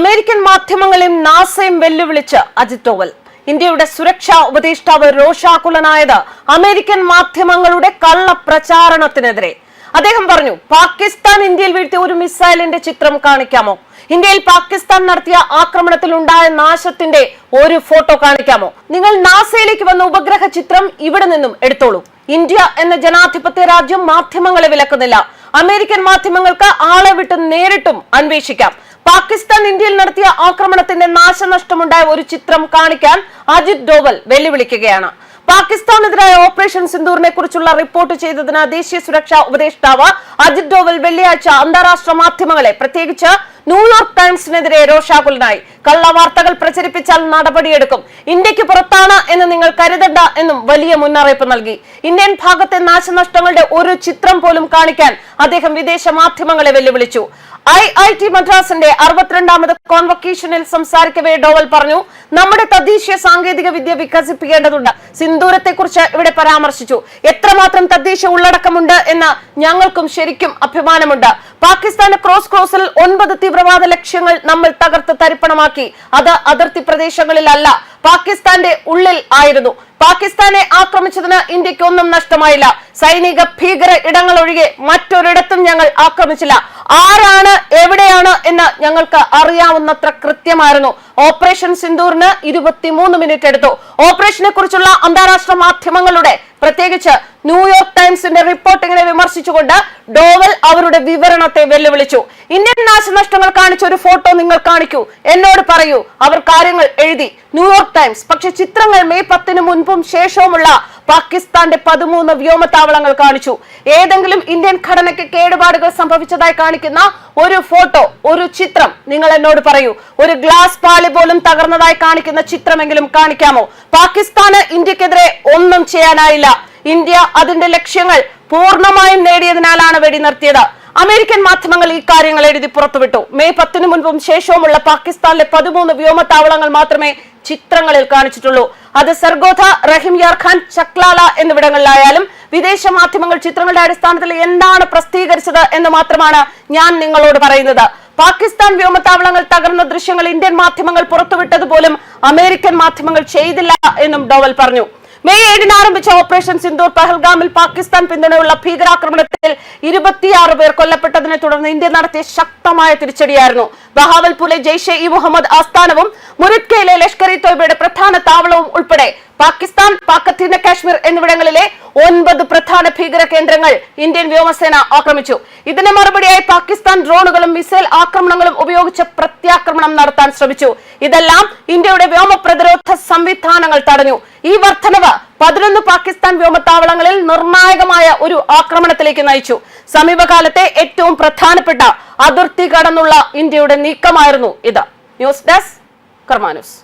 American മാധ്യമങ്ങളെയും നാസയും വെല്ലുവിളിച്ച് അജിത് ഡോവൽ. ഇന്ത്യയുടെ സുരക്ഷാ ഉപദേഷ്ടാവ് രോഷാകുലനായത് അമേരിക്കൻ മാധ്യമങ്ങളുടെ കള്ള പ്രചാരണത്തിനെതിരെ അദ്ദേഹം പറഞ്ഞു പാകിസ്ഥാൻ ഇന്ത്യയിൽ വീഴ്ത്തിയ ഒരു മിസൈലിന്റെ ചിത്രം കാണിക്കാമോ? ഇന്ത്യയിൽ പാകിസ്ഥാൻ നടത്തിയ ആക്രമണത്തിൽ ഉണ്ടായ നാശത്തിന്റെ ഒരു ഫോട്ടോ കാണിക്കാമോ? നിങ്ങൾ നാസയിലേക്ക് വന്ന ഉപഗ്രഹ ചിത്രം ഇവിടെ നിന്നും എടുത്തോളൂ. ഇന്ത്യ എന്ന ജനാധിപത്യ രാജ്യം മാധ്യമങ്ങളെ വിലക്കുന്നില്ല. അമേരിക്കൻ മാധ്യമങ്ങൾക്ക് ആളെ വിട്ട് നേരിട്ടും അന്വേഷിക്കാം. പാകിസ്ഥാൻ ഇന്ത്യയിൽ നടത്തിയ ആക്രമണത്തിന്റെ നാശനഷ്ടമുണ്ടായ ഒരു ചിത്രം കാണിക്കാൻ അജിത് ഡോവൽ വെല്ലുവിളിക്കുകയാണ്. പാകിസ്ഥാനെതിരായ ഓപ്പറേഷൻ സിന്ദൂറിനെ കുറിച്ചുള്ള റിപ്പോർട്ട് ചെയ്തതിന് ദേശീയ സുരക്ഷാ ഉപദേഷ്ടാവ് അജിത് ഡോവൽ വെള്ളിയാഴ്ച അന്താരാഷ്ട്ര മാധ്യമങ്ങളെ പ്രത്യേകിച്ച് ന്യൂയോർക്ക് ടൈംസിനെതിരെ രോഷാകുലനായി. കള്ളവാർത്തകൾ പ്രചരിപ്പിച്ചാൽ നടപടിയെടുക്കും. ഇന്ത്യയ്ക്ക് പുറത്താണ് എന്ന് നിങ്ങൾ കരുതണ്ട എന്നും വലിയ മുന്നറിയിപ്പ് നൽകി. ഇന്ത്യൻ ഭാഗത്തെ നാശനഷ്ടങ്ങളുടെ ഒരു ചിത്രം പോലും കാണിക്കാൻ അദ്ദേഹം വിദേശ മാധ്യമങ്ങളെ വെല്ലുവിളിച്ചു. ഐ ഐ ടി മദ്രാസിന്റെ അറുപത്തിരണ്ടാമത് കോൺവക്കേഷനിൽ സംസാരിക്കവേ ഡോവൽ പറഞ്ഞു നമ്മുടെ തദ്ദേശീയ സാങ്കേതിക വിദ്യ വികസിപ്പിക്കേണ്ടതുണ്ട്. സിന്ദൂരത്തെ കുറിച്ച് ഇവിടെ പരാമർശിച്ചു. എത്രമാത്രം തദ്ദേശ ഉള്ളടക്കമുണ്ട് എന്ന് ഞങ്ങൾക്കും ശരിക്കും അഭിമാനമുണ്ട്. പാകിസ്ഥാന് ക്രോസ് ക്രോസിൽ ഒൻപത് തീവ്രവാദ ലക്ഷ്യങ്ങൾ നമ്മൾ തകർത്ത് തരിപ്പണമാക്കി. അത് അതിർത്തി പ്രദേശങ്ങളിലല്ല പാകിസ്ഥാന്റെ ഉള്ളിൽ ആയിരുന്നു. പാകിസ്ഥാനെ ആക്രമിച്ചതിന് ഇന്ത്യയ്ക്ക് ഒന്നും നഷ്ടമായില്ല. സൈനിക ഭീകര ഇടങ്ങൾ ഒഴികെ മറ്റൊരിടത്തും ഞങ്ങൾ ആക്രമിച്ചില്ല. ആരാണ് എവിടെയാണ് എന്ന് ഞങ്ങൾക്ക് അറിയാവുന്നത്ര കൃത്യമായിരുന്നു. ഓപ്പറേഷൻ സിന്ദൂറിന് ഇരുപത്തിമൂന്ന് മിനിറ്റ് എടുത്തു. ഓപ്പറേഷനെ കുറിച്ചുള്ള അന്താരാഷ്ട്ര മാധ്യമങ്ങളുടെ പ്രത്യേകിച്ച് ന്യൂയോർക്ക് ടൈംസിന്റെ റിപ്പോർട്ടിങ്ങിനെ വിമർശിച്ചുകൊണ്ട് ഡോവൽ അവരുടെ വിവരണത്തെ വെല്ലുവിളിച്ചു. ഇന്ത്യൻ നാശനഷ്ടങ്ങൾ കാണിച്ച ഒരു ഫോട്ടോ നിങ്ങൾ കാണിക്കൂ. എന്നോട് പറയൂ. അവർ കാര്യങ്ങൾ എഴുതി. New York Times. പക്ഷെ ചിത്രങ്ങൾ മെയ് പത്തിന് മുൻപും ശേഷവുമുള്ള പാകിസ്ഥാന്റെ പതിമൂന്ന് വ്യോമത്താവളങ്ങൾ കാണിച്ചു. ഏതെങ്കിലും ഇന്ത്യൻ ഘടനയ്ക്ക് കേടുപാടുകൾ സംഭവിച്ചതായി കാണിക്കുന്ന ഒരു ഫോട്ടോ ഒരു ചിത്രം നിങ്ങൾ എന്നോട് പറയൂ. ഒരു ഗ്ലാസ് പാളി പോലും തകർന്നതായി കാണിക്കുന്ന ചിത്രമെങ്കിലും കാണിക്കാമോ? പാകിസ്ഥാന് ഇന്ത്യക്കെതിരെ ഒന്നും ചെയ്യാനായില്ല. ഇന്ത്യ അതിന്റെ ലക്ഷ്യങ്ങൾ പൂർണമായും നേടിയതിനാലാണ് വെടി നിർത്തിയത്. അമേരിക്കൻ മാധ്യമങ്ങൾ ഈ കാര്യങ്ങൾ എഴുതി പുറത്തുവിട്ടു. മെയ് പത്തിന് മുൻപും ശേഷവുമുള്ള പാകിസ്ഥാനിലെ പതിമൂന്ന് വ്യോമത്താവളങ്ങൾ മാത്രമേ ചിത്രങ്ങളിൽ കാണിച്ചിട്ടുള്ളൂ. അത് സർഗോധ റഹിം യാർഖാൻ ചക്ലാല എന്നിവിടങ്ങളിലായാലും വിദേശ മാധ്യമങ്ങൾ ചിത്രങ്ങളുടെ അടിസ്ഥാനത്തിൽ എന്താണ് പ്രസിദ്ധീകരിച്ചത് എന്ന് മാത്രമാണ് ഞാൻ നിങ്ങളോട് പറയുന്നത്. പാകിസ്ഥാൻ വ്യോമത്താവളങ്ങൾ തകർന്ന ദൃശ്യങ്ങൾ ഇന്ത്യൻ മാധ്യമങ്ങൾ പുറത്തുവിട്ടത് പോലും അമേരിക്കൻ മാധ്യമങ്ങൾ ചെയ്തില്ല എന്നും ഡോവൽ പറഞ്ഞു. മെയ് ഏഴിന് ആരംഭിച്ച ഓപ്പറേഷൻ സിന്ദൂർ പഹൽഗാമിൽ പാകിസ്ഥാൻ പിന്തുണയുള്ള ഭീകരാക്രമണത്തിൽ ഇരുപത്തിയാറ് പേർ കൊല്ലപ്പെട്ടതിനെ തുടർന്ന് ഇന്ത്യ നടത്തിയ ശക്തമായ തിരിച്ചടിയായിരുന്നു. ബഹാവൽപൂരിലെ ജെയ്ഷെ ഇ മുഹമ്മദ് ആസ്ഥാനവും മുരുത്കയിലെ ലഷ്കർ ഇ തോയ്ബയുടെ പ്രധാന താവളവും ഉൾപ്പെടെ പാകിസ്ഥാൻ പാക്കത്തീന കാശ്മീർ എന്നിവിടങ്ങളിലെ ഒൻപത് പ്രധാന ഭീകര കേന്ദ്രങ്ങൾ ഇന്ത്യൻ വ്യോമസേന ആക്രമിച്ചു. ഇതിന് മറുപടിയായി പാകിസ്ഥാൻ ഡ്രോണുകളും മിസൈൽ ആക്രമണങ്ങളും ഉപയോഗിച്ച് പ്രത്യാക്രമണം നടത്താൻ ശ്രമിച്ചു. ഇതെല്ലാം ഇന്ത്യയുടെ വ്യോമ പ്രതിരോധ സംവിധാനങ്ങൾ തടഞ്ഞു. ഈ വർധനവ് പതിനൊന്ന് പാകിസ്ഥാൻ വ്യോമത്താവളങ്ങളിൽ നിർണായകമായ ഒരു ആക്രമണത്തിലേക്ക് നയിച്ചു. സമീപകാലത്തെ ഏറ്റവും പ്രധാനപ്പെട്ട അതിർത്തി കടന്നുള്ള ഇന്ത്യയുടെ നീക്കമായിരുന്നു ഇത്. News desk കർമാനുസ്